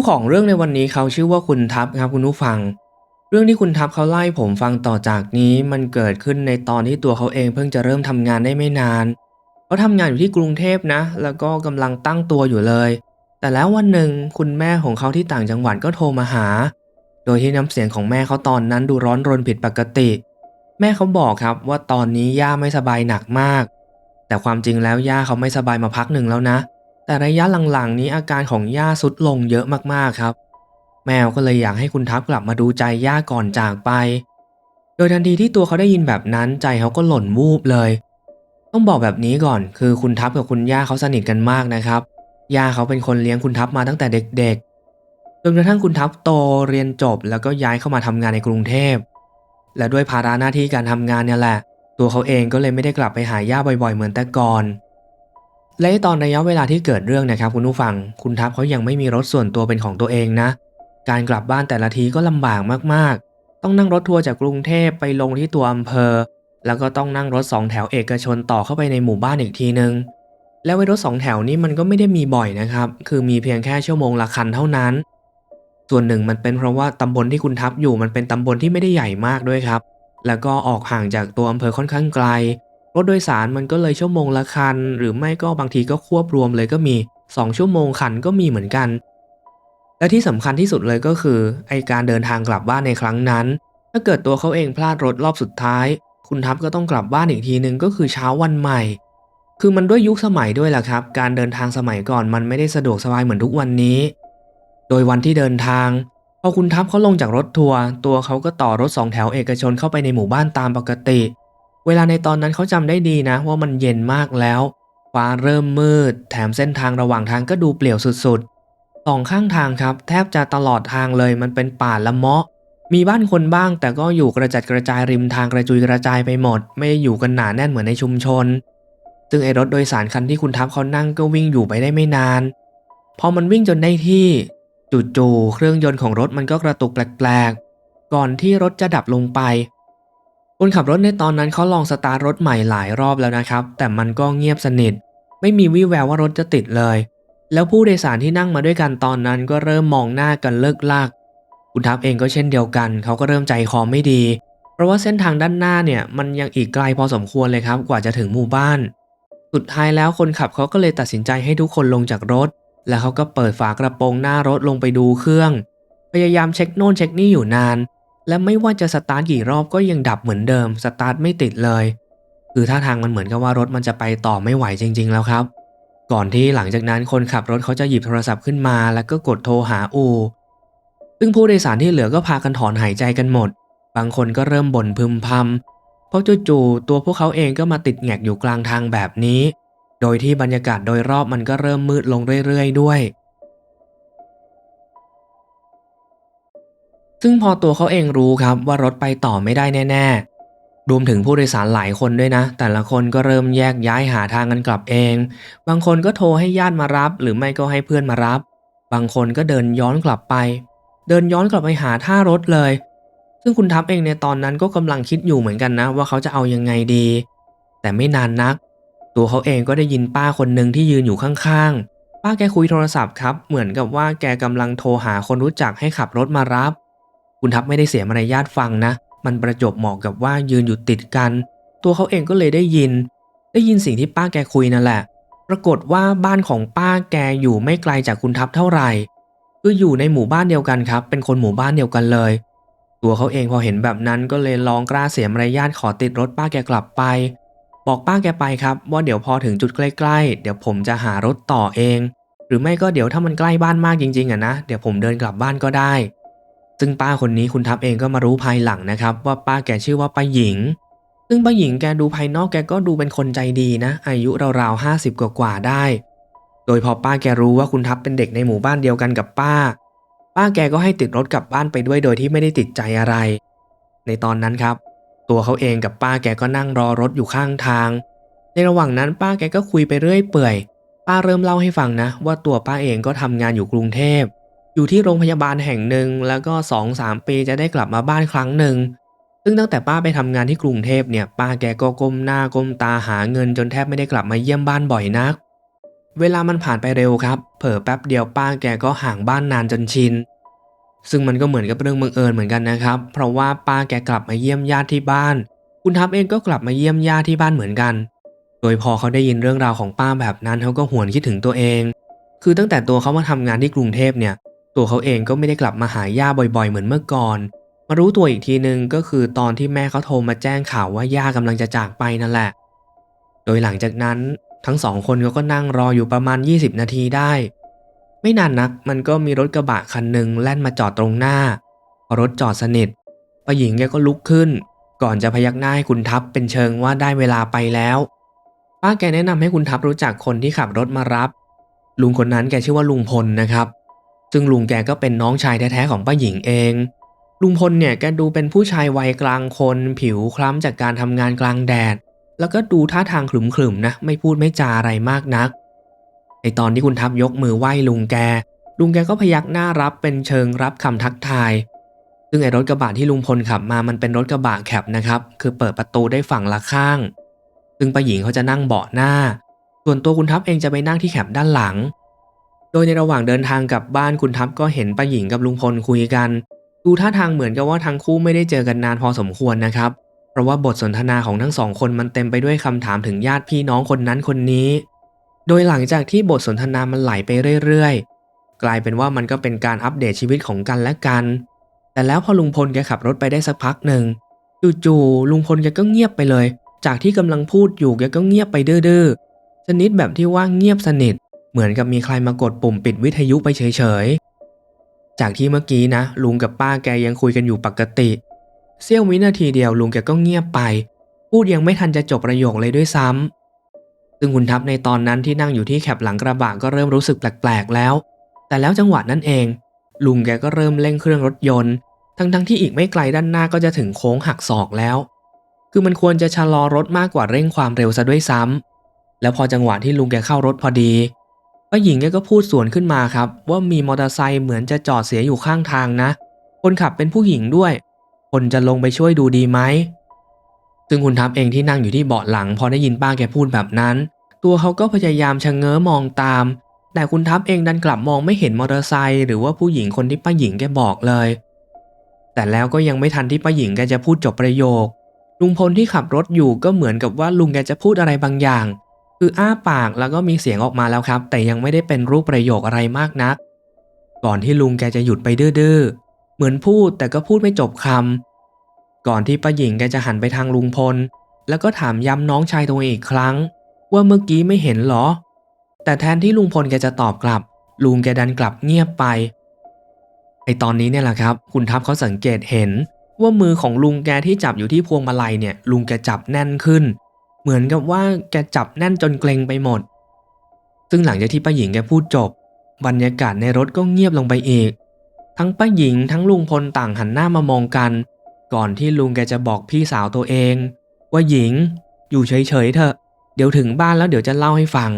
คู่ของเรื่องในวันนี้เขาชื่อว่าคุณทัพครับคุณผู้ฟัง เรื่องที่คุณทัพเขาไล่ผมฟังต่อจากนี้มันเกิดขึ้นในตอนที่ตัวเขาเองเพิ่งจะเริ่มทำงานได้ไม่นานเขาทำงานอยู่ที่กรุงเทพนะ แล้วก็กำลังตั้งตัวอยู่เลย แต่แล้ววันหนึ่งคุณแม่ของเขาที่ต่างจังหวัดก็โทรมาหา โดยที่น้ำเสียงของแม่เขาตอนนั้นดูร้อนรนผิดปกติ แม่เขาบอกครับว่าตอนนี้ย่าไม่สบายหนักมาก แต่ความจริงแล้วย่าเขาไม่สบายมาพักหนึ่งแล้วนะ แต่ระยะหลังๆ นี้อาการของย่าสุดลงเยอะมากๆครับ แมวก็เลยอยากให้คุณทัพกลับมาดูใจย่าก่อนจากไป โดยทันทีที่ตัวเขาได้ยินแบบนั้นใจเขาก็หล่นวูบเลย ต้องบอกแบบนี้ก่อน คือคุณทัพกับคุณย่าเขาสนิทกันมากนะครับย่าเขาเป็นคนเลี้ยงคุณทัพมาตั้งแต่เด็กๆจนกระทั่งคุณทัพโตเรียนจบแล้วก็ย้ายเข้ามาทำงานในกรุงเทพและด้วยภาระหน้าที่การทำงานเนี่ยแหละ ตัวเขาเองก็เลยไม่ได้กลับไปหาย่าบ่อยๆ เหมือนแต่ก่อน และตอนระยะเวลาที่เกิดเรื่องนะครับคุณผู้ฟัง คุณทัพเขายังไม่มีรถส่วนตัวเป็นของตัวเองนะ การกลับบ้านแต่ละทีก็ลำบากมากๆ ต้องนั่งรถทัวร์จากกรุงเทพไปลงที่ตัวอำเภอ แล้วก็ต้องนั่งรถสองแถวเอกชนต่อเข้าไปในหมู่บ้านอีกทีนึง แล้วไอ้รถสองแถวนี้มันก็ไม่ได้มีบ่อยนะครับ คือมีเพียงแค่ชั่วโมงละคันเท่านั้น ส่วนหนึ่งมันเป็นเพราะว่าตำบลที่คุณทัพอยู่มันเป็นตำบลที่ไม่ได้ใหญ่มากด้วยครับ แล้วก็ออกห่างจากตัวอำเภอค่อนข้างไกล รถโดยสารมันก็เลยชั่วโมงละคัน หรือไม่ก็บางทีก็ควบรวมเลยก็มี 2 ชั่วโมงคันก็มีเหมือนกัน และที่สำคัญที่สุดเลยก็คือ ไอการเดินทางกลับบ้านในครั้งนั้น ถ้าเกิดตัวเขาเองพลาดรถรอบสุดท้าย คุณทัพก็ต้องกลับบ้านอีกทีนึงก็คือเช้าวันใหม่ คือมันด้วยยุคสมัยด้วยแหละครับ การเดินทางสมัยก่อนมันไม่ได้สะดวกสบายเหมือนทุกวันนี้ โดยวันที่เดินทางพอคุณทัพเขาลงจากรถทัวร์ตัวเขาก็ต่อรถสองแถวเอกชนเข้าไปในหมู่บ้านตามปกติเเวลาในตอนนั้นเขาจำได้ดีนะ ว่ามันเย็นมากแล้วฟ้าเริ่มมืด แถมเส้นทางระหว่างทางก็ดูเปลี่ยวสุดๆสองข้างทางครับ แทบจะตลอดทางเลยมันเป็นป่าละเมาะ มีบ้านคนบ้างแต่ก็อยู่กระจัดกระจายริมทางกระจุยกระจายไปหมด ไม่ได้อยู่กันหนาแน่นเหมือนในชุมชน ซึ่งไอรถโดยสารคันที่คุณทัพเขานั่งก็วิ่งอยู่ไปได้ไม่นาน พอมันวิ่งจนได้ที่จู่ๆเครื่องยนต์ของรถมันก็กระตุกแปลกๆ ก่อนที่รถจะดับลงไป คนขับรถในตอนนั้นเขาลองสตาร์ทรถใหม่หลายรอบแล้วนะครับ แต่มันก็เงียบสนิท ไม่มีวี่แววว่ารถจะติดเลย แล้วผู้โดยสารที่นั่งมาด้วยกันตอนนั้นก็เริ่มมองหน้ากันเลิกลากคุณทัพเองก็เช่นเดียวกัน เขาก็เริ่มใจคอไม่ดี เพราะว่าเส้นทางด้านหน้าเนี่ยมันยังอีกไกลพอสมควรเลยครับ กว่าจะถึงหมู่บ้าน สุดท้ายแล้วคนขับเขาก็เลยตัดสินใจให้ทุกคนลงจากรถ แล้วเขาก็เปิดฝากระโปรงหน้ารถลงไปดูเครื่อง พยายามเช็คโน่นเช็คนี่อยู่นาน และไม่ว่าจะสตาร์ทกี่รอบก็ยังดับเหมือนเดิม สตาร์ทไม่ติดเลย คือท่าทางมันเหมือนกับว่ารถมันจะไปต่อไม่ไหวจริง ๆ แล้วครับ ก่อนที่หลังจากนั้นคนขับรถเขาจะหยิบโทรศัพท์ขึ้นมา แล้วก็กดโทรหาอูซึ่งผู้โดยสารที่เหลือก็พากันถอนหายใจกันหมด บางคนก็เริ่มบ่นพึมพำเพราะจู่ๆตัวพวกเขาเองก็มาติดแงกอยู่กลางทางแบบนี้ โดยที่บรรยากาศโดยรอบมันก็เริ่มมืดลงเรื่อยๆ ด้วย ซึ่งพอตัวเขาเองรู้ครับว่ารถไปต่อไม่ได้แน่ๆ รวมถึงผู้โดยสารหลายคนด้วยนะ แต่ละคนก็เริ่มแยกย้ายหาทางกันกลับเอง บางคนก็โทรให้ญาติมารับ หรือไม่ก็ให้เพื่อนมารับ บางคนก็เดินย้อนกลับไป เดินย้อนกลับไปหาท่ารถเลย ซึ่งคุณทัพเองในตอนนั้นก็กำลังคิดอยู่เหมือนกันนะ ว่าเขาจะเอายังไงดี แต่ไม่นานนัก ตัวเขาเองก็ได้ยินป้าคนหนึ่งที่ยืนอยู่ข้างๆ ป้าแกคุยโทรศัพท์ครับ เหมือนกับว่าแกกำลังโทรหาคนรู้จักให้ขับรถมารับ คุณทัพไม่ได้เสียมารยาทฟังนะ มันประจบเหมาะกับว่ายืนอยู่ติดกัน ตัวเขาเองก็เลยได้ยิน ได้ยินสิ่งที่ป้าแกคุยนั่นแหละ ปรากฏว่าบ้านของป้าแกอยู่ไม่ไกลจากคุณทัพเท่าไหร่คืออยู่ในหมู่บ้านเดียวกันครับ เป็นคนหมู่บ้านเดียวกันเลย ตัวเขาเองพอเห็นแบบนั้นก็เลยลองกล้าเสียมารยาทขอติดรถป้าแกกลับไป บอกป้าแกไปครับ ว่าเดี๋ยวพอถึงจุดใกล้ๆ เดี๋ยวผมจะหารถต่อเอง หรือไม่ก็เดี๋ยวถ้ามันใกล้บ้านมากจริงๆอะนะ เดี๋ยวผมเดินกลับบ้านก็ได้ ซึ่งป้าคนนี้คุณทัพเองก็มารู้ภายหลังนะครับ ว่าป้าแกชื่อว่าป้าหญิง ซึ่งป้าหญิงแกดูภายนอกแกก็ดูเป็นคนใจดีนะ อายุราวๆห้าสิบกว่าๆได้ โดยพอป้าแกรู้ว่าคุณทัพเป็นเด็กในหมู่บ้านเดียวกันกับป้า ป้าแกก็ให้ติดรถกลับบ้านไปด้วยโดยที่ไม่ได้ติดใจอะไร ในตอนนั้นครับ ตัวเขาเองกับป้าแกก็นั่งรอรถอยู่ข้างทาง ในระหว่างนั้นป้าแกก็คุยไปเรื่อยเปื่อย ป้าเริ่มเล่าให้ฟังนะ ว่าตัวป้าเองก็ทำงานอยู่กรุงเทพ อยู่ที่โรงพยาบาลแห่งหนึ่ง แล้วก็สองสามปีจะได้กลับมาบ้านครั้งหนึ่ง ซึ่งตั้งแต่ป้าไปทำงานที่กรุงเทพเนี่ยป้าแกก็ก้มหน้าก้มตาหาเงินจนแทบไม่ได้กลับมาเยี่ยมบ้านบ่อยนัก เวลามันผ่านไปเร็วครับ เผลอแป๊บเดียวป้าแกก็ห่างบ้านนานจนชิน ซึ่งมันก็เหมือนกับเรื่องบังเอิญเหมือนกันนะครับ เพราะว่าป้าแกกลับมาเยี่ยมญาติที่บ้าน คุณทัพเองก็กลับมาเยี่ยมญาติที่บ้านเหมือนกัน โดยพอเขาได้ยินเรื่องราวของป้าแบบนั้นเขาก็หวนคิดถึงตัวเอง คือตั้งแต่ตัวเขามาทำงานที่กรุงเทพเนี่ย ตัวเขาเองก็ไม่ได้กลับมาหาย่าบ่อยๆ เหมือนเมื่อก่อน มารู้ตัวอีกทีนึงก็คือตอนที่แม่เขาโทรมาแจ้งข่าวว่าย่ากำลังจะจากไปนั่นแหละ โดยหลังจากนั้นทั้งสองคนเขาก็นั่งรออยู่ประมาณ 20 นาทีได้ ไม่นานนักมันก็มีรถกระบะคันหนึ่งแล่นมาจอดตรงหน้าพอรถจอดสนิทป้าหญิงแกก็ลุกขึ้น ก่อนจะพยักหน้าให้คุณทัพเป็นเชิงว่าได้เวลาไปแล้วป้าแกแนะนำให้คุณทัพรู้จักคนที่ขับรถมารับ ลุงคนนั้นแกชื่อว่าลุงพลนะครับ ซึ่งลุงแกก็เป็นน้องชายแท้ๆของป้าหญิงเอง ลุงพลเนี่ยแกดูเป็นผู้ชายวัยกลางคน ผิวคล้ำจากการทำงานกลางแดด แล้วก็ดูท่าทางขรึมๆนะไม่พูดไม่จาอะไรมากนัก ในตอนที่คุณทัพยกมือไหว้ลุงแก ลุงแกก็พยักหน้ารับเป็นเชิงรับคำทักทาย ซึ่งไอ้รถกระบะที่ลุงพลขับมามันเป็นรถกระบะแคปนะครับคือเปิดประตูได้ฝั่งละข้าง ซึ่งป้าหญิงเขาจะนั่งเบาะหน้า ส่วนตัวคุณทัพเองจะไปนั่งที่แคปด้านหลัง โดยในระหว่างเดินทางกลับบ้านคุณทัพก็เห็นป้าหญิงกับลุงพลคุยกัน ดูท่าทางเหมือนกับว่าทั้งคู่ไม่ได้เจอกันนานพอสมควรนะครับ เพราะว่าบทสนทนาของทั้งสองคนมันเต็มไปด้วยคำถามถึงญาติพี่น้องคนนั้นคนนี้ โดยหลังจากที่บทสนทนามันไหลไปเรื่อยๆ กลายเป็นว่ามันก็เป็นการอัปเดตชีวิตของกันและกัน แต่แล้วพอลุงพลแกขับรถไปได้สักพักหนึ่งจู่ๆลุงพลแกก็เงียบไปเลย จากที่กำลังพูดอยู่แกก็เงียบไปดื้อๆชนิดแบบที่ว่าเงียบสนิท เหมือนกับมีใครมากดปุ่มปิดวิทยุไปเฉยๆ จากที่เมื่อกี้นะ ลุงกับป้าแกยังคุยกันอยู่ปกติ เสี้ยววินาทีเดียวลุงแกก็เงียบไป พูดยังไม่ทันจะจบประโยคเลยด้วยซ้ำซึ่งคุณทัพในตอนนั้นที่นั่งอยู่ที่แคปหลังกระบะก็เริ่มรู้สึกแปลกๆแล้ว แต่แล้วจังหวะนั้นเอง ลุงแกก็เริ่มเร่งเครื่องรถยนต์ ทั้งๆที่อีกไม่ไกลด้านหน้าก็จะถึงโค้งหักศอกแล้ว คือมันควรจะชะลอรถมากกว่าเร่งความเร็วซะด้วยซ้ำแล้วพอจังหวะที่ลุงแกเข้ารถพอดี ป้าหญิงแกก็พูดสวนขึ้นมาครับ ว่ามีมอเตอร์ไซค์เหมือนจะจอดเสียอยู่ข้างทางนะ คนขับเป็นผู้หญิงด้วย คนจะลงไปช่วยดูดีไหมซึ่งคุณทัพเองที่นั่งอยู่ที่เบาะหลัง พอได้ยินป้าแกพูดแบบนั้น ตัวเขาก็พยายามชะเง้อมองตาม แต่คุณทัพเองดันกลับมองไม่เห็นมอเตอร์ไซค์หรือว่าผู้หญิงคนที่ป้าหญิงแกบอกเลย แต่แล้วก็ยังไม่ทันที่ป้าหญิงแกจะพูดจบประโยค ลุงพลที่ขับรถอยู่ก็เหมือนกับว่าลุงแกจะพูดอะไรบางอย่าง คืออ้าปากแล้วก็มีเสียงออกมาแล้วครับ แต่ยังไม่ได้เป็นรูปประโยคอะไรมากนัก ก่อนที่ลุงแกจะหยุดไปดื้อๆเหมือนพูดแต่ก็พูดไม่จบคำก่อนที่ป้าหญิงแกจะหันไปทางลุงพล แล้วก็ถามย้ำน้องชายตัวเองอีกครั้ง ว่าเมื่อกี้ไม่เห็นเหรอ แต่แทนที่ลุงพลแกจะตอบกลับ ลุงแกดันกลับเงียบไปไอตอนนี้เนี่ยแหละครับ คุณทัพเขาสังเกตเห็น ว่ามือของลุงแกที่จับอยู่ที่พวงมาลัยเนี่ย ลุงแกจับแน่นขึ้น เหมือนกับว่าแกจับแน่นจนเกรงไปหมด ซึ่งหลังจากที่ป้าหญิงแกพูดจบ บรรยากาศในรถก็เงียบลงไปอีก ทั้งป้าหญิงทั้งลุงพลต่างหันหน้ามามองกัน ก่อนที่ลุงแกจะบอกพี่สาวตัวเอง ว่าหญิงอยู่เฉยๆเถอะ เดี๋ยวถึงบ้านแล้วเดี๋ยวจะเล่าให้ฟัง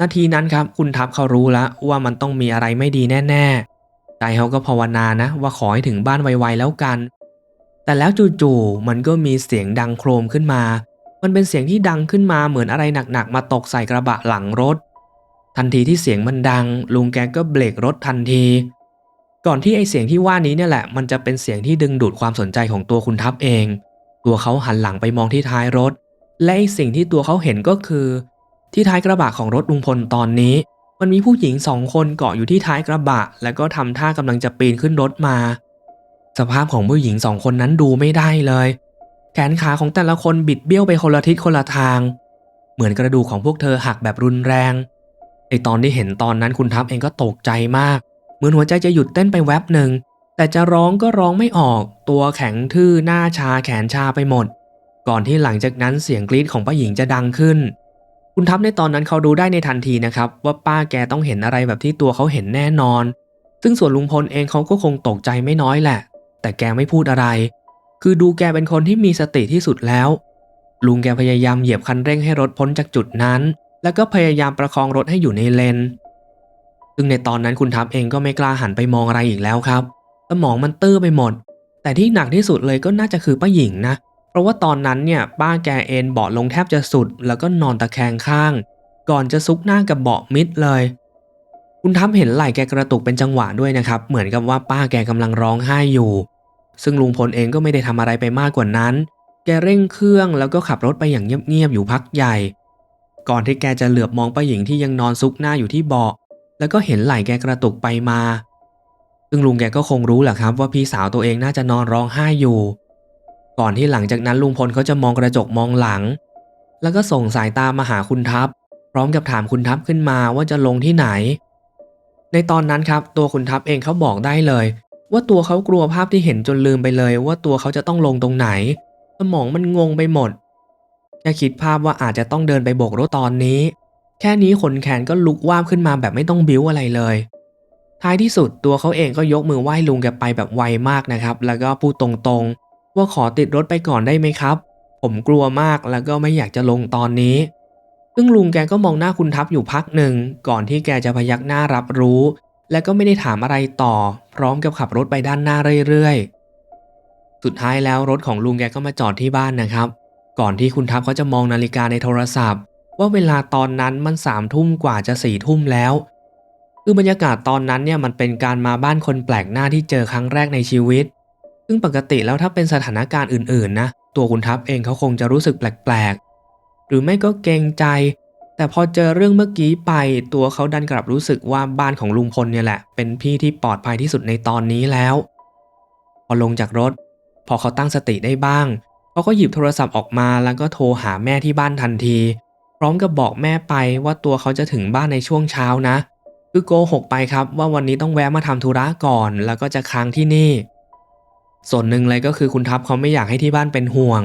นาทีนั้นครับ คุณทัพเขารู้แล้วว่ามันต้องมีอะไรไม่ดีแน่ๆ ใจเขาก็ภาวนานะ ว่าขอให้ถึงบ้านไวๆแล้วกัน แต่แล้วจู่ๆมันก็มีเสียงดังโครมขึ้นมา มันเป็นเสียงที่ดังขึ้นมาเหมือนอะไรหนักๆ มาตกใส่กระบะหลังรถ ทันทีที่เสียงมันดัง ลุงแกก็เบรกรถทันที ก่อนที่ไอเสียงที่ว่านี้เนี่ยแหละ มันจะเป็นเสียงที่ดึงดูดความสนใจของตัวคุณทัพเอง ตัวเขาหันหลังไปมองที่ท้ายรถ และไอสิ่งที่ตัวเขาเห็นก็คือ ที่ท้ายกระบะของรถลุงพลตอนนี้ มันมีผู้หญิงสองคนเกาะอยู่ที่ท้ายกระบะ แล้วก็ทำท่ากำลังจะปีนขึ้นรถมา สภาพของผู้หญิงสองคนนั้นดูไม่ได้เลย แขนขาของแต่ละคนบิดเบี้ยวไปคนละทิศคนละทาง เหมือนกระดูกของพวกเธอหักแบบรุนแรงไอตอนที่เห็นตอนนั้นคุณทัพเองก็ตกใจมาก เหมือนหัวใจจะหยุดเต้นไปแวบหนึ่ง แต่จะร้องก็ร้องไม่ออก ตัวแข็งทื่อหน้าชาแขนชาไปหมด ก่อนที่หลังจากนั้นเสียงกรี๊ดของป้าหญิงจะดังขึ้น คุณทัพในตอนนั้นเขาดูได้ในทันทีนะครับ ว่าป้าแกต้องเห็นอะไรแบบที่ตัวเขาเห็นแน่นอน ซึ่งส่วนลุงพลเองเขาก็คงตกใจไม่น้อยแหละ แต่แกไม่พูดอะไร คือดูแกเป็นคนที่มีสติที่สุดแล้ว ลุงแกพยายามเหยียบคันเร่งให้รถพ้นจากจุดนั้น แล้วก็พยายามประคองรถให้อยู่ในเลนซึ่งในตอนนั้นคุณทัพเองก็ไม่กล้าหันไปมองอะไรอีกแล้วครับ สมองมันตื้อไปหมด แต่ที่หนักที่สุดเลยก็น่าจะคือป้าหญิงนะ เพราะว่าตอนนั้นเนี่ยป้าแกเอนเบาะลงแทบจะสุด แล้วก็นอนตะแคงข้าง ก่อนจะซุกหน้ากับเบาะมิดเลย คุณทัพเห็นไหล่แกกระตุกเป็นจังหวะด้วยนะครับ เหมือนกับว่าป้าแกกำลังร้องไห้อยู่ ซึ่งลุงพลเองก็ไม่ได้ทำอะไรไปมากกว่านั้น แกเร่งเครื่องแล้วก็ขับรถไปอย่างเงียบๆอยู่พักใหญ่ ก่อนที่แกจะเหลือบมองป้าหญิงที่ยังนอนซุกหน้าอยู่ที่เบาะแล้วก็เห็นไหล่แกกระตุกไปมา ซึ่งลุงแกก็คงรู้แหละครับว่าพี่สาวตัวเองน่าจะนอนร้องไห้อยู่ ก่อนที่หลังจากนั้นลุงพลเขาจะมองกระจกมองหลัง แล้วก็ส่งสายตามาหาคุณทัพ พร้อมกับถามคุณทัพขึ้นมาว่าจะลงที่ไหน ในตอนนั้นครับ ตัวคุณทัพเองเขาบอกได้เลย ว่าตัวเขากลัวภาพที่เห็นจนลืมไปเลย ว่าตัวเขาจะต้องลงตรงไหน สมองมันงงไปหมดแค่คิดภาพว่าอาจจะต้องเดินไปโบกรถตอนนี้ แค่นี้ขนแขนก็ลุกวาบขึ้นมาแบบไม่ต้องบิ้วอะไรเลย ท้ายที่สุดตัวเขาเองก็ยกมือไหว้ลุงแกไปแบบไวมากนะครับ แล้วก็พูดตรงๆ ว่าขอติดรถไปก่อนได้ไหมครับ ผมกลัวมากแล้วก็ไม่อยากจะลงตอนนี้ ซึ่งลุงแกก็มองหน้าคุณทัพอยู่พักหนึ่งก่อนที่แกจะพยักหน้ารับรู้ และก็ไม่ได้ถามอะไรต่อ พร้อมกับขับรถไปด้านหน้าเรื่อยๆ สุดท้ายแล้วรถของลุงแกก็มาจอดที่บ้านนะครับ ก่อนที่คุณทัพเขาจะมองนาฬิกาในโทรศัพท์ ว่าเวลาตอนนั้นมันสามทุ่มกว่าจะสี่ทุ่มแล้ว คือบรรยากาศตอนนั้นเนี่ยมันเป็นการมาบ้านคนแปลกหน้าที่เจอครั้งแรกในชีวิต ซึ่งปกติแล้วถ้าเป็นสถานการณ์อื่นๆนะ ตัวคุณทัพเองเขาคงจะรู้สึกแปลกๆ หรือไม่ก็เกรงใจ แต่พอเจอเรื่องเมื่อกี้ไปตัวเขาดันกลับรู้สึกว่าบ้านของลุงพลเนี่ยแหละ เป็นพี่ที่ปลอดภัยที่สุดในตอนนี้แล้ว พอลงจากรถ พอเขาตั้งสติได้บ้างเขาก็หยิบโทรศัพท์ออกมาแล้วก็โทรหาแม่ที่บ้านทันที พร้อมกับบอกแม่ไปว่าตัวเขาจะถึงบ้านในช่วงเช้านะ คือโกหกไปครับว่าวันนี้ต้องแวะมาทำธุระก่อน แล้วก็จะค้างที่นี่ ส่วนหนึ่งเลยก็คือคุณทัพเขาไม่อยากให้ที่บ้านเป็นห่วง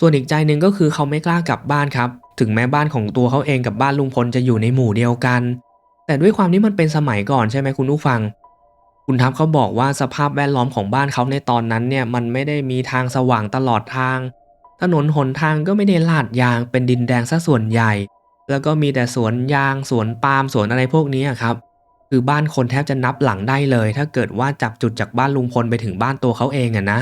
ส่วนอีกใจหนึ่งก็คือเขาไม่กล้ากลับบ้านครับ ถึงแม้บ้านของตัวเขาเองกับบ้านลุงพลจะอยู่ในหมู่เดียวกัน แต่ด้วยความที่มันเป็นสมัยก่อนใช่ไหมคุณผู้ฟัง คุณทัพเขาบอกว่าสภาพแวดล้อมของบ้านเขาในตอนนั้นเนี่ยมันไม่ได้มีทางสว่างตลอดทาง ถนนหนทางก็ไม่ได้ลาดยางเป็นดินแดงซะส่วนใหญ่ แล้วก็มีแต่สวนยางสวนปาล์มสวนอะไรพวกนี้ครับคือบ้านคนแทบจะนับหลังได้เลย ถ้าเกิดว่าจับจุดจากบ้านลุงพลไปถึงบ้านตัวเขาเองอะนะ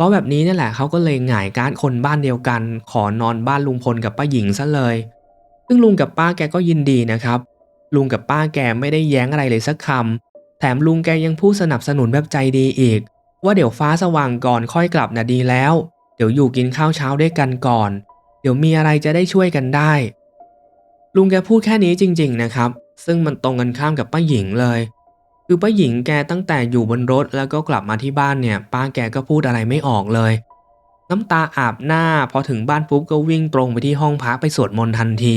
ราะแบบนี้นี่แหละเขาก็เลยหงายการดคนบ้านเดียวกัน ขอนอนบ้านลุงพลกับป้าหญิงซะเลย ซึ่งลุงกับป้าแกก็ยินดีนะครับ ลุงกับป้าแกไม่ได้แย้งอะไรเลยสักคำแถมลุงแกยังพูดสนับสนุนแบบใจดีอีก ว่าเดี๋ยวฟ้าสว่างก่อนค่อยกลับนะดีแล้ว เดี๋ยวอยู่กินข้าวเช้าด้วยกันก่อน เดี๋ยวมีอะไรจะได้ช่วยกันได้ ลุงแกพูดแค่นี้จริง ๆนะครับ ซึ่งมันตรงกันข้ามกับป้าหญิงเลย คือป้าหญิงแกตั้งแต่อยู่บนรถแล้วก็กลับมาที่บ้านเนี่ย ป้าแกก็พูดอะไรไม่ออกเลย น้ำตาอาบหน้าพอถึงบ้านปุ๊บก็วิ่งตรงไปที่ห้องพักไปสวดมนต์ทันที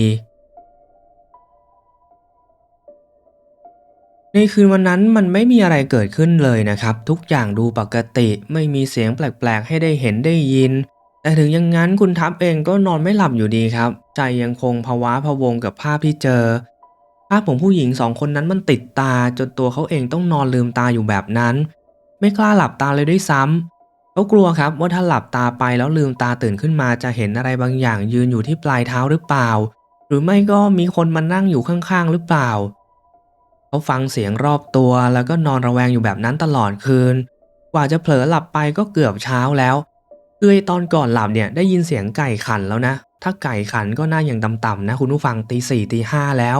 ในคืนวันนั้นมันไม่มีอะไรเกิดขึ้นเลยนะครับ ทุกอย่างดูปกติไม่มีเสียงแปลกๆ ให้ได้เห็นได้ยิน แต่ถึงอย่างนั้นคุณทัพเองก็นอนไม่หลับอยู่ดีครับ ใจยังคงภาวะพะวงกับภาพที่เจอาพของผู้หญิงสองคนนั้นมันติดตาจนตัวเขาเองต้องนอนลืมตาอยู่แบบนั้น ไม่กล้าหลับตาเลยด้วยซ้ำเขากลัวครับว่าถ้าหลับตาไปแล้วลืมตาตื่นขึ้นมาจะเห็นอะไรบางอย่างยืนอยู่ที่ปลายเท้าหรือเปล่า หรือไม่ก็มีคนมานั่งอยู่ข้างๆหรือเปล่าเขาฟังเสียงรอบตัวแล้วก็นอนระแวงอยู่แบบนั้นตลอดคืน กว่าจะเผลอหลับไปก็เกือบเช้าแล้วคืออตอนก่อนหลับเนี่ยได้ยินเสียงไก่ขันแล้วนะ ถ้าไก่ขันก็น่าอย่างต่ำๆนะคุณผู้ฟังตีสี่ตีห้าแล้ว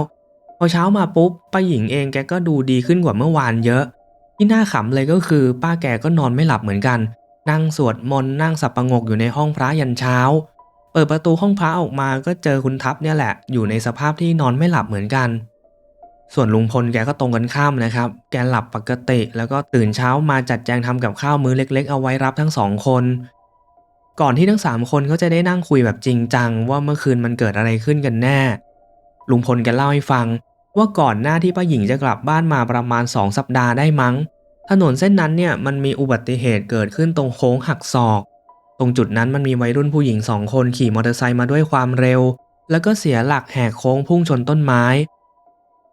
อเช้ามาปุ๊บป้าหญิงเองแกก็ดูดีขึ้นกว่าเมื่อวานเยอะ ที่น่าขำเลยก็คือ ป้าแกก็นอนไม่หลับเหมือนกัน นั่งสวดมนต์นั่งสับประงกอยู่ในห้องพระยันเช้า เปิดประตูห้องพระออกมาก็เจอคุณทัพเนี่ยแหละ อยู่ในสภาพที่นอนไม่หลับเหมือนกัน ส่วนลุงพลแกก็ตรงกันข้ามนะครับ แกหลับปกติแล้วก็ตื่นเช้ามาจัดแจงทำกับข้าวมื้อเล็ก ๆ เอาไว้รับทั้งสองคน ก่อนที่ทั้งสามคนเขาจะได้นั่งคุยแบบจริงจังว่าเมื่อคืนมันเกิดอะไรขึ้นกันแน่ ลุงพลแกเล่าให้ฟัง ว่าก่อนหน้าที่ป้าหญิงจะกลับบ้านมาประมาณสองสัปดาห์ได้มั้ง ถนนเส้นนั้นเนี่ยมันมีอุบัติเหตุเกิดขึ้นตรงโค้งหักศอก ตรงจุดนั้นมันมีวัยรุ่นผู้หญิงสองคนขี่มอเตอร์ไซค์มาด้วยความเร็ว แล้วก็เสียหลักแหกโค้งพุ่งชนต้นไม้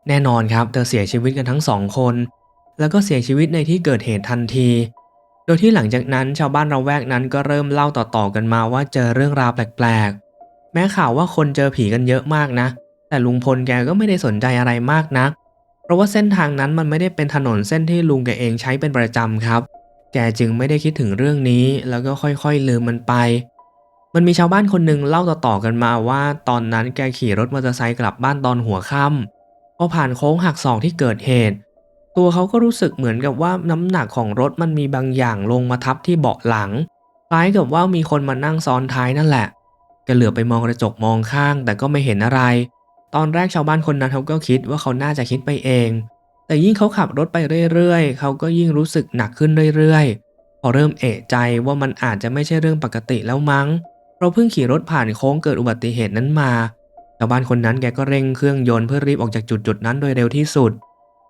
แน่นอนครับเธอเสียชีวิตกันทั้งสองคน แล้วก็เสียชีวิตในที่เกิดเหตุทันที โดยที่หลังจากนั้นชาวบ้านเราแวกนั้นก็เริ่มเล่าต่อๆกันมาว่าเจอเรื่องราวแปลกๆ แม้ข่าวว่าคนเจอผีกันเยอะมากนะ แต่ลุงพลแกก็ไม่ได้สนใจอะไรมากนัก เพราะว่าเส้นทางนั้นมันไม่ได้เป็นถนนเส้นที่ลุงแกเองใช้เป็นประจำครับ แกจึงไม่ได้คิดถึงเรื่องนี้ แล้วก็ค่อยๆลืมมันไป มันมีชาวบ้านคนหนึ่งเล่าต่อๆกันมาว่า ตอนนั้นแกขี่รถมอเตอร์ไซค์กลับบ้านตอนหัวค่ำพอผ่านโค้งหักศอกที่เกิดเหตุ ตัวเขาก็รู้สึกเหมือนกับว่าน้ำหนักของรถมันมีบางอย่างลงมาทับที่เบาะหลังคล้ายกับว่ามีคนมานั่งซ้อนท้ายนั่นแหละแกเหลือไปมองกระจกมองข้าง แต่ก็ไม่เห็นอะไร ตอนแรกชาวบ้านคนนั้นเขาก็คิดว่าเขาน่าจะคิดไปเอง แต่ยิ่งเขาขับรถไปเรื่อยๆ เขาก็ยิ่งรู้สึกหนักขึ้นเรื่อยๆ พอเริ่มเอะใจว่ามันอาจจะไม่ใช่เรื่องปกติแล้วมั้ง เราเพิ่งขี่รถผ่านโค้งเกิดอุบัติเหตุนั้นมา ชาวบ้านคนนั้นแกก็เร่งเครื่องยนต์เพื่อรีบออกจากจุดจุดนั้นโดยเร็วที่สุด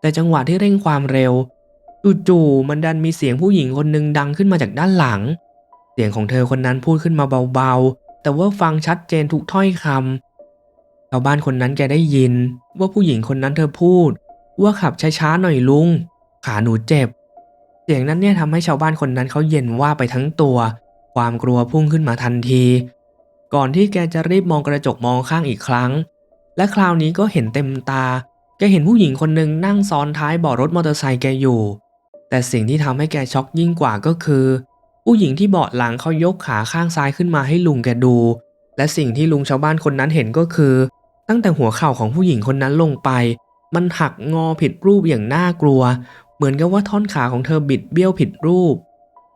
แต่จังหวะที่เร่งความเร็วจู่ๆมันดันมีเสียงผู้หญิงคนหนึ่งดังขึ้นมาจากด้านหลัง เสียงของเธอคนนั้นพูดขึ้นมาเบาๆ แต่ว่าฟังชัดเจนทุกถ้อยคำ ชาวบ้านคนนั้นแกได้ยิน ว่าผู้หญิงคนนั้นเธอพูด ว่าขับช้าๆหน่อยลุง ขาหนูเจ็บ เสียงนั้นเนี่ยทำให้ชาวบ้านคนนั้นเขาเย็นว่าไปทั้งตัว ความกลัวพุ่งขึ้นมาทันที ก่อนที่แกจะรีบมองกระจกมองข้างอีกครั้ง และคราวนี้ก็เห็นเต็มตา แกเห็นผู้หญิงคนหนึ่งนั่งซ้อนท้ายเบาะรถมอเตอร์ไซค์แกอยู่ แต่สิ่งที่ทำให้แกช็อกยิ่งกว่าก็คือ ผู้หญิงที่เบาะหลังเขายกขาข้างซ้ายขึ้นมาให้ลุงแกดู และสิ่งที่ลุงชาวบ้านคนนั้นเห็นก็คือ ตั้งแต่หัวเข่าของผู้หญิงคนนั้นลงไป มันหักงอผิดรูปอย่างน่ากลัว เหมือนกับว่าท่อนขาของเธอบิดเบี้ยวผิดรูป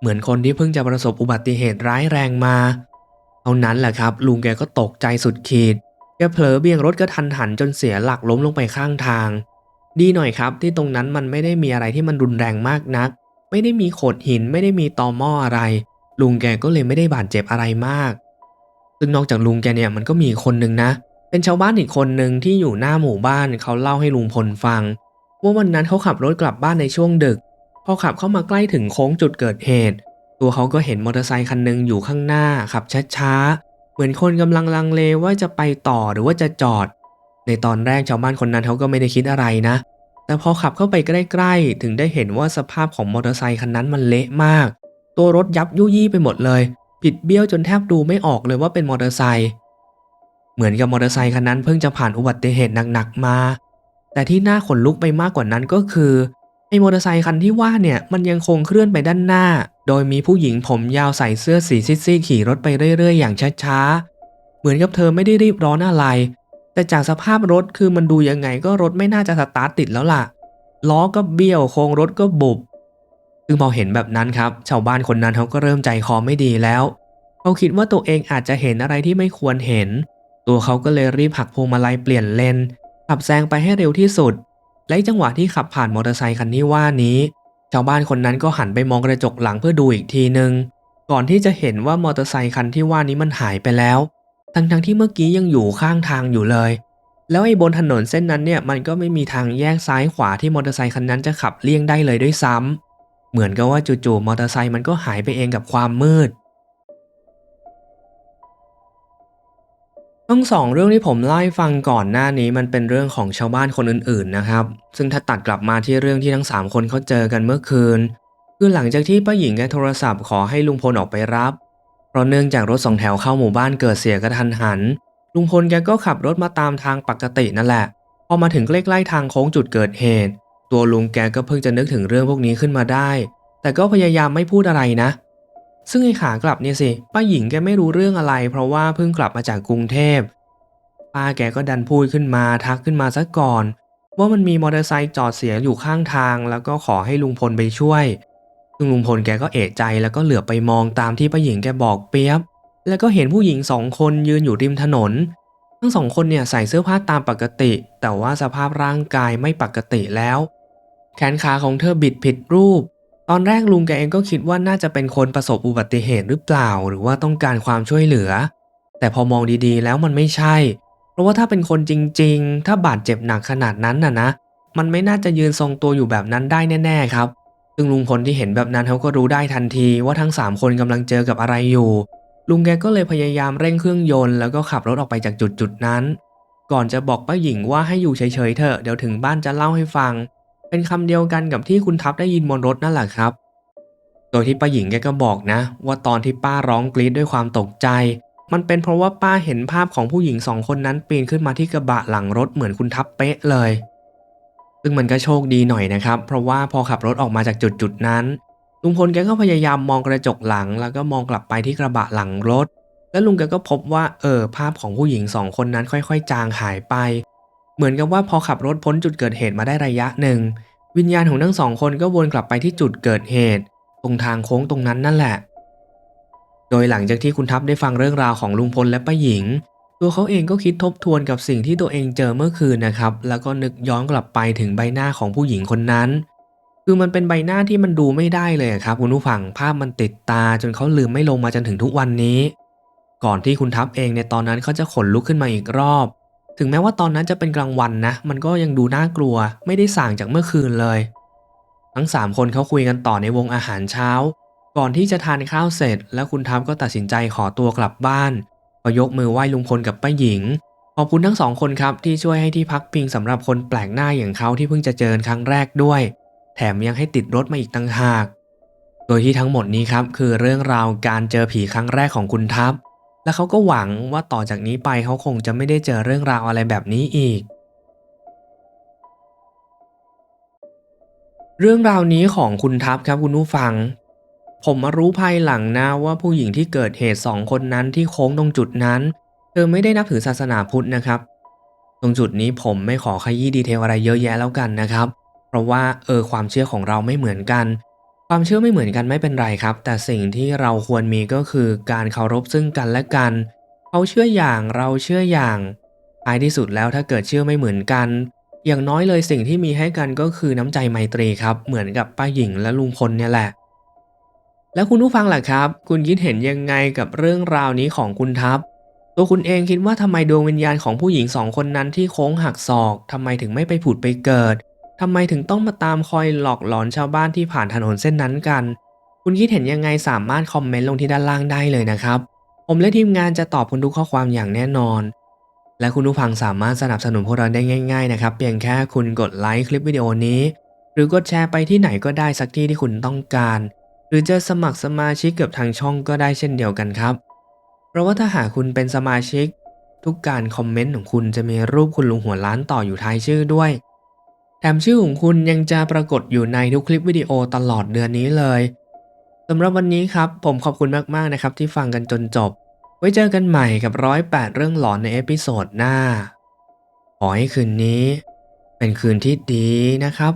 เหมือนคนที่เพิ่งจะประสบอุบัติเหตุร้ายแรงมาเท่านั้นแหละครับ ลุงแกก็ตกใจสุดขีดแกเผลอเบี่ยงรถกระทันหันจนเสียหลักล้มลงไปข้างทาง ดีหน่อยครับ ที่ตรงนั้นมันไม่ได้มีอะไรที่มันรุนแรงมากนัก ไม่ได้มีโขดหินไม่ได้มีตอหม้ออะไร ลุงแกก็เลยไม่ได้บาดเจ็บอะไรมาก ซึ่งนอกจากลุงแกเนี่ยมันก็มีคนนึงนะ เป็นชาวบ้านอีกคนหนึ่งที่อยู่หน้าหมู่บ้านเขาเล่าให้ลุงพลฟัง ว่าวันนั้นเขาขับรถกลับบ้านในช่วงดึก พอขับเข้ามาใกล้ถึงโค้งจุดเกิดเหตุ ตัวเขาก็เห็นมอเตอร์ไซคันหนึ่งอยู่ข้างหน้าขับช้าๆ เหมือนคนกำลังลังเลว่าจะไปต่อหรือว่าจะจอด ในตอนแรกชาวบ้านคนนั้นเขาก็ไม่ได้คิดอะไรนะ แต่พอขับเข้าไปใกล้ๆ ถึงได้เห็นว่าสภาพของมอเตอร์ไซคันนั้นมันเละมาก ตัวรถยับยุยี่ไปหมดเลย ผิดเบี้ยวจนแทบดูไม่ออกเลยว่าเป็นมอเตอร์ไซค์ เหมือนกับมอเตอร์ไซคันนั้นเพิ่งจะผ่านอุบัติเหตุหนักๆมา แต่ที่น่าขนลุกไปมากกว่านั้นก็คือไอ้มอเตอร์ไซคันที่ว่าเนี่ยมันยังคงเคลื่อนไปด้านหน้า โดยมีผู้หญิงผมยาวใส่เสื้อสีซีดๆขี่รถไปเรื่อยๆ อย่างช้าๆ เหมือนกับเธอไม่ได้รีบร้อนอะไร แต่จากสภาพรถคือมันดูยังไงก็รถไม่น่าจะสตาร์ทติดแล้วล่ะ ล้อก็เบี้ยวโครงรถก็บุบ ซึ่งพอเห็นแบบนั้นครับ ชาวบ้านคนนั้นเขาก็เริ่มใจคอไม่ดีแล้ว เขาคิดว่าตัวเองอาจจะเห็นอะไรที่ไม่ควรเห็น ตัวเขาก็เลยรีบหักพวงมาลัยเปลี่ยนเลนขับแซงไปให้เร็วที่สุด และจังหวะที่ขับผ่านมอเตอร์ไซคันที่ว่านี้ ชาวบ้านคนนั้นก็หันไปมองกระจกหลังเพื่อดูอีกทีหนึงก่อนที่จะเห็นว่ามอเตอร์ไซคันที่ว่านี้มันหายไปแล้ว ทั้งๆที่เมื่อกี้ยังอยู่ข้างทางอยู่เลย แล้วไอ้บนถนนเส้นนั้นเนี่ยมันก็ไม่มีทางแยกซ้ายขวาที่มอเตอร์ไซคันนั้นจะขับเลี่ยงได้เลยด้วยซ้ำเหมือนกับว่าจู่ๆมอเตอร์ไซค์มันก็หายไปเองกับความมืด ทั้งสองเรื่องที่ผมเล่ฟังก่อนหน้านี้มันเป็นเรื่องของชาวบ้านคนอื่นๆนะครับ ซึ่งถ้าตัดกลับมาที่เรื่องที่ทั้ง 3 คนเขาเจอกันเมื่อคืน คือหลังจากที่ป้าหญิงแกโทรศัพท์ขอให้ลุงพลออกไปรับ เพราะเนื่องจากรถสองแถวเข้าหมู่บ้านเกิดเสียกระทันหัน ลุงพลแกก็ขับรถมาตามทางปกตินั่นแหละ พอมาถึงใกล้ๆทางโค้งจุดเกิดเหตุ ตัวลุงแกก็เพิ่งจะนึกถึงเรื่องพวกนี้ขึ้นมาได้ แต่ก็พยายามไม่พูดอะไรนะ ซึ่งไอ้ขากลับเนี่ยสิป้าหญิงแกไม่รู้เรื่องอะไร เพราะว่าเพิ่งกลับมาจากกรุงเทพป้าแกก็ดันพูดขึ้นมาทักขึ้นมาซะก่อน ว่ามันมีมอเตอร์ไซค์จอดเสียอยู่ข้างทาง แล้วก็ขอให้ลุงพลไปช่วย ซึ่งลุงพลแกก็เอะใจแล้วก็เหลือไปมองตามที่ป้าหญิงแกบอกเปียบ แล้วก็เห็นผู้หญิงสองคนยืนอยู่ริมถนน ทั้งสองคนเนี่ยใส่เสื้อผ้าตามปกติ แต่ว่าสภาพร่างกายไม่ปกติแล้ว แขนขาของเธอบิดผิดรูป ตอนแรกลุงแกเองก็คิดว่าน่าจะเป็นคนประสบอุบัติเหตุหรือเปล่า หรือว่าต้องการความช่วยเหลือ แต่พอมองดีๆ แล้วมันไม่ใช่ เพราะว่าถ้าเป็นคนจริง ๆ ถ้าบาดเจ็บหนักขนาดนั้นน่ะนะ มันไม่น่าจะยืนทรงตัวอยู่แบบนั้นได้แน่ๆครับ ซึ่งลุงพลที่เห็นแบบนั้นเขาก็รู้ได้ทันทีว่าทั้ง 3 คนกำลังเจอกับอะไรอยู่ ลุงแกก็เลยพยายามเร่งเครื่องยนต์แล้วก็ขับรถออกไปจากจุดจุดๆนั้น ก่อนจะบอกป้าหญิงว่าให้อยู่เฉยๆเถอะเดี๋ยวถึงบ้านจะเล่าให้ฟัง เป็นคำเดียวกันกับที่คุณทัพได้ยินบนรถนั่นแหละครับ โดยที่ป้าหญิงแกก็บอกนะ ว่าตอนที่ป้าร้องกรีดด้วยความตกใจ มันเป็นเพราะว่าป้าเห็นภาพของผู้หญิงสองคนนั้นปีนขึ้นมาที่กระบะหลังรถเหมือนคุณทัพเป๊ะเลย ซึ่งมันก็โชคดีหน่อยนะครับ เพราะว่าพอขับรถออกมาจากจุดจุดนั้นลุงพลแกก็พยายามมองกระจกหลัง แล้วก็มองกลับไปที่กระบะหลังรถ แล้วลุงแกก็พบว่าเออภาพของผู้หญิงสองคนนั้นค่อย ๆ จางหายไป เหมือนกับว่าพอขับรถพ้นจุดเกิดเหตุมาได้ระยะหนึ่ง วิญญาณของทั้งสองคนก็วนกลับไปที่จุดเกิดเหตุ ตรงทางโค้งตรงนั้นนั่นแหละ โดยหลังจากที่คุณทัพได้ฟังเรื่องราวของลุงพลและป้าหญิง ตัวเขาเองก็คิดทบทวนกับสิ่งที่ตัวเองเจอเมื่อคืนนะครับ แล้วก็นึกย้อนกลับไปถึงใบหน้าของผู้หญิงคนนั้น คือมันเป็นใบหน้าที่มันดูไม่ได้เลยครับคุณผู้ฟังภาพมันติดตาจนเขาลืมไม่ลงมาจนถึงทุกวันนี้ ก่อนที่คุณทัพเองในตอนนั้นเขาจะขนลุกขึ้นมาอีกรอบ ถึงแม้ว่าตอนนั้นจะเป็นกลางวันนะ มันก็ยังดูน่ากลัว ไม่ได้ส่างจากเมื่อคืนเลย ทั้งสามคนเขาคุยกันต่อในวงอาหารเช้า ก่อนที่จะทานข้าวเสร็จ แล้วคุณทัพก็ตัดสินใจขอตัวกลับบ้านก็ยกมือไหว้ลุงพลกับป้าหญิง ขอบคุณทั้งสองคนครับที่ช่วยให้ที่พักพิงสำหรับคนแปลกหน้าอย่างเขาที่เพิ่งจะเจอครั้งแรกด้วย แถมยังให้ติดรถมาอีกต่างหาก โดยที่ทั้งหมดนี้ครับคือเรื่องราวการเจอผีครั้งแรกของคุณทัพ และเขาก็หวังว่าต่อจากนี้ไปเขาคงจะไม่ได้เจอเรื่องราวอะไรแบบนี้อีก เรื่องราวนี้ของคุณทัพครับคุณผู้ฟัง ผมมารู้ภายหลังนะว่าผู้หญิงที่เกิดเหตุสองคนนั้นที่โค้งตรงจุดนั้น เธอไม่ได้นับถือศาสนาพุทธนะครับ ตรงจุดนี้ผมไม่ขอขยี้ดีเทลอะไรเยอะแยะแล้วกันนะครับ เพราะว่าเออความเชื่อของเราไม่เหมือนกัน ความเชื่อไม่เหมือนกันไม่เป็นไรครับ แต่สิ่งที่เราควรมีก็คือการเคารพซึ่งกันและกัน เขาเชื่ออย่างเราเชื่ออย่างท้ายที่สุดแล้วถ้าเกิดเชื่อไม่เหมือนกัน อย่างน้อยเลยสิ่งที่มีให้กันก็คือน้ำใจไมตรีครับ เหมือนกับป้าหญิงและลุงพลเนี่ยแหละ แล้วคุณผู้ฟังล่ะครับ คุณคิดเห็นยังไงกับเรื่องราวนี้ของคุณทัพตัวคุณเองคิดว่าทำไมดวงวิญญาณของผู้หญิงสองคนนั้นที่โค้งหักศอกทำไมถึงไม่ไปผุดไปเกิด ทำไมถึงต้องมาตามคอยหลอกหลอนชาวบ้านที่ผ่านถนนเส้นนั้นกัน คุณคิดเห็นยังไงสามารถคอมเมนต์ลงที่ด้านล่างได้เลยนะครับ ผมและทีมงานจะตอบคุณทุกข้อความอย่างแน่นอน และคุณผู้ฟังสามารถสนับสนุนพวกเราได้ง่ายๆนะครับ เพียงแค่คุณกดไลค์คลิปวิดีโอนี้ หรือกดแชร์ไปที่ไหนก็ได้สักที่ที่คุณต้องการ หรือจะสมัครสมาชิกกับทางช่องก็ได้เช่นเดียวกันครับ เพราะว่าถ้าหากคุณเป็นสมาชิก ทุกการคอมเมนต์ของคุณจะมีรูปคุณลุงหัวล้านต่ออยู่ท้ายชื่อด้วย ถมชื่อของคุณยังจะปรากฏอยู่ในทุกคลิปวิดีโอตลอดเดือนนี้เลยสำหรับวันนี้ครับ ผมขอบคุณมากๆนะครับที่ฟังกันจนจบ ไว้เจอกันใหม่กับร้อยแปดเรื่องหลอนในเอพิโซดหน้า ขอให้คืนนี้ เป็นคืนที่ดีนะครับ